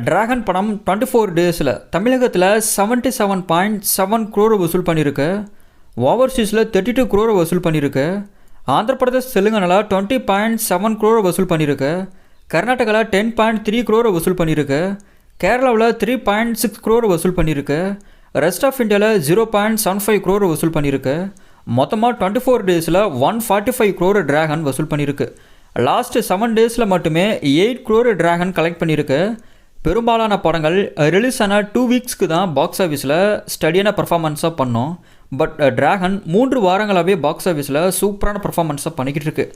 Dragon படம் twenty four டேஸில் தமிழகத்தில் செவன்ட்டி செவன் பாயிண்ட் செவன் குரோரை வசூல் பண்ணியிருக்கு ஓவர்சீஸில் தேர்ட்டி டூ குரோரை வசூல் பண்ணியிருக்கு ஆந்திர பிரதேஷ் தெலுங்கானாவில் டுவெண்ட்டி பாயிண்ட் செவன் க்ரோரை வசூல் பண்ணியிருக்கு கர்நாடகாவில் டென் பாயிண்ட் த்ரீ குரோரை வசூல் பண்ணியிருக்கு கேரளாவில் த்ரீ பாயிண்ட் சிக்ஸ் குரோரை வசூல் பண்ணியிருக்கு ரெஸ்ட் ஆஃப் இந்தியாவில் ஜீரோ பாயிண்ட் செவன் ஃபைவ் குரோரை வசூல் பண்ணியிருக்கு மொத்தமாக டுவெண்ட்டி ஃபோர் டேஸில் one forty five crore Dragon வசூல் பண்ணியிருக்கு லாஸ்ட்டு செவன் டேஸில் மட்டுமே எயிட் க்ரோர் டிராகன் கலெக்ட் பண்ணியிருக்கு பெரும்பாலான படங்கள் ரிலீஸ் ஆன டூ வீக்ஸ்க்கு தான் பாக்ஸ் ஆஃபீஸில் ஸ்டடியான பர்ஃபார்மன்ஸாக பண்ணோம். பட் டிராகன் மூன்று வாரங்களாகவே பாக்ஸ் ஆஃபீஸில் சூப்பரான பர்ஃபார்மன்ஸாக பண்ணிக்கிட்டு இருக்கு.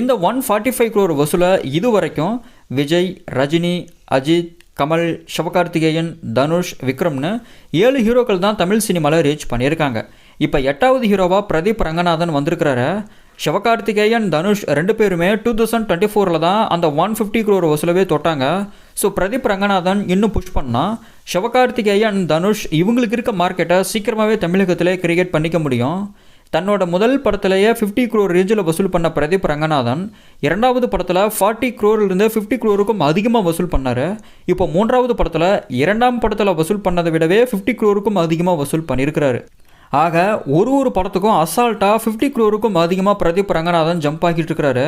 இந்த ஒன் ஃபார்ட்டி ஃபைவ் க்ரோர் வசூலை இது வரைக்கும் விஜய் ரஜினி அஜித் கமல் சிவகார்த்திகேயன் தனுஷ் விக்ரம்னு ஏழு ஹீரோக்கள் தான் தமிழ் சினிமாவில் ரீச் பண்ணியிருக்காங்க. இப்போ எட்டாவது ஹீரோவாக பிரதீப் ரங்கநாதன் வந்திருக்கிறாரு. சிவகார்த்திகேயன் தனுஷ் ரெண்டு பேருமே டூ தௌசண்ட் டுவெண்ட்டி ஃபோரில் தான் அந்த ஒன் ஃபிஃப்டி க்ரோர் வசூலவே தொட்டாங்க. ஸோ பிரதீப் ரங்கநாதன் இன்னும் புஷ் பண்ணால் சிவகார்த்திகேயன் தனுஷ் இவங்களுக்கு இருக்க மார்க்கெட்டை சீக்கிரமாகவே தமிழகத்திலே கிரியேட் பண்ணிக்க முடியும். தன்னோட முதல் படத்திலேயே ஃபிஃப்டி க்ரோர் ரேஞ்சில் வசூல் பண்ண பிரதீப் ரங்கநாதன் இரண்டாவது படத்தில் ஃபார்ட்டி க்ரோர்லேருந்து ஃபிஃப்டி க்ரோருக்கும் அதிகமாக வசூல் பண்ணார். இப்போ மூன்றாவது படத்தில் இரண்டாம் படத்தில் வசூல் பண்ணதை விடவே ஃபிஃப்டி க்ரோருக்கும் அதிகமாக வசூல் பண்ணியிருக்கிறாரு ஆக ஒரு ஒரு படத்துக்கும் அசால்ட்டாக ஃபிஃப்டி க்ரோருக்கும் அதிகமாக பிரதீப் ரங்கநாதன் ஜம்ப் ஆகிட்டு இருக்கிறாரு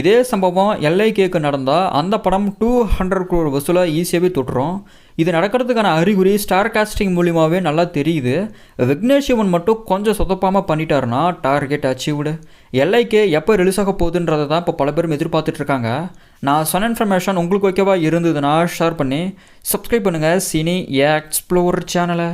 இதே சம்பவம் எல்ஐ கேக்கு நடந்தால் அந்த படம் டூ ஹண்ட்ரட் க்ரோர் வசூலாக ஈஸியாகவே தொட்டுரும். இது நடக்கிறதுக்கான அறிகுறி ஸ்டார் காஸ்டிங் மூலியமாகவே நல்லா தெரியுது. விக்னேஷ் சிவன் மட்டும் கொஞ்சம் சொதப்பாமல் பண்ணிட்டாருன்னா டார்கெட் அச்சீவ்டு எல்ஐகே எப்போ ரிலீஸ் ஆக போகுதுன்றதை தான் இப்போ பல பேரும் எதிர்பார்த்துட்ருக்காங்க நான் சொன்ன இன்ஃபர்மேஷன் உங்களுக்கு ஓகேவா இருந்ததுன்னா ஷேர் பண்ணி சப்ஸ்கிரைப் பண்ணுங்கள் சினி எக்ஸ்ப்ளோர் சேனலை